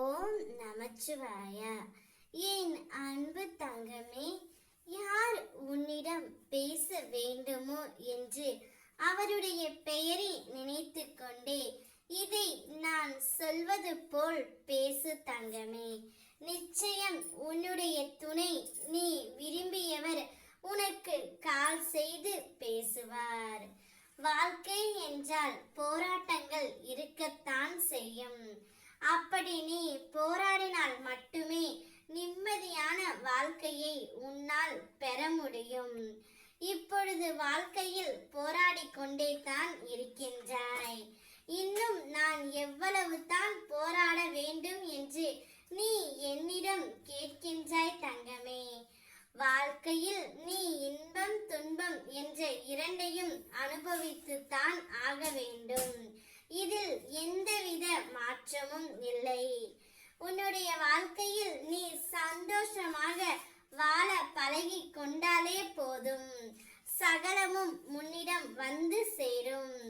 ஓம் நமச்சிவாய. என் அன்பு தங்கமே யார் உன்னிடம் பேச வேண்டுமோ என்று அவருடைய பெயரை நினைத்து கொண்டே இதை நான் சொல்வது போல் பேசு தங்கமே. நிச்சயம் உன்னுடைய துணை நீ விரும்பியவர் உனக்கு கால் செய்து பேசுவார். வாழ்க்கை என்றால் போராட்டங்கள் போராடினால் மட்டுமே நிம்மதியான வாழ்க்கையை உன்னால் பெற முடியும். இப்பொழுது வாழ்க்கையில் போராடி கொண்டே தான் இருக்கின்றாய். இன்னும் நான் எவ்வளவு தான் போராட வேண்டும் என்று நீ என்னிடம் கேட்கின்றாய் தங்கமே. வாழ்க்கையில் நீ இன்பம் துன்பம் என்ற இரண்டையும் அனுபவித்துத்தான் ஆக வேண்டும். இதில் எந்தவித மாற்றமும் இல்லை. வாழ்க்கையில் நீ சந்தோஷமாக வாழ பழகி கொண்டாலே போதும். சகலமும் முன்னிடம் வந்து சேரும்.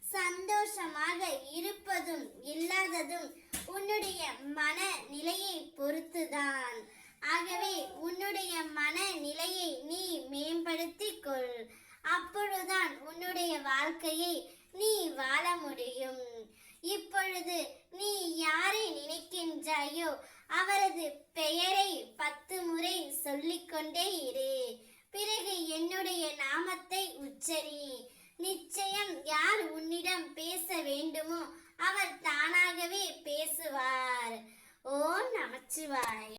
சந்தோஷமாக இருப்பதும் இல்லாததும் உன்னுடைய மன நிலையை பொறுத்துதான். ஆகவே உன்னுடைய மன நிலையை நீ மேம்படுத்திக் கொள். அப்பொழுதுதான் உன்னுடைய வாழ்க்கையை நீ வாழ முடியும். இப்பொழுது யாரை நினைக்கின்றாயோ அவரது பெயரை பத்து முறை சொல்லிக்கொண்டே இரு. பிறகு என்னுடைய நாமத்தை உச்சரி. நிச்சயம் யார் உன்னிடம் பேச வேண்டுமோ அவர் தானாகவே பேசுவார். ஓ நமச்சிவாய்.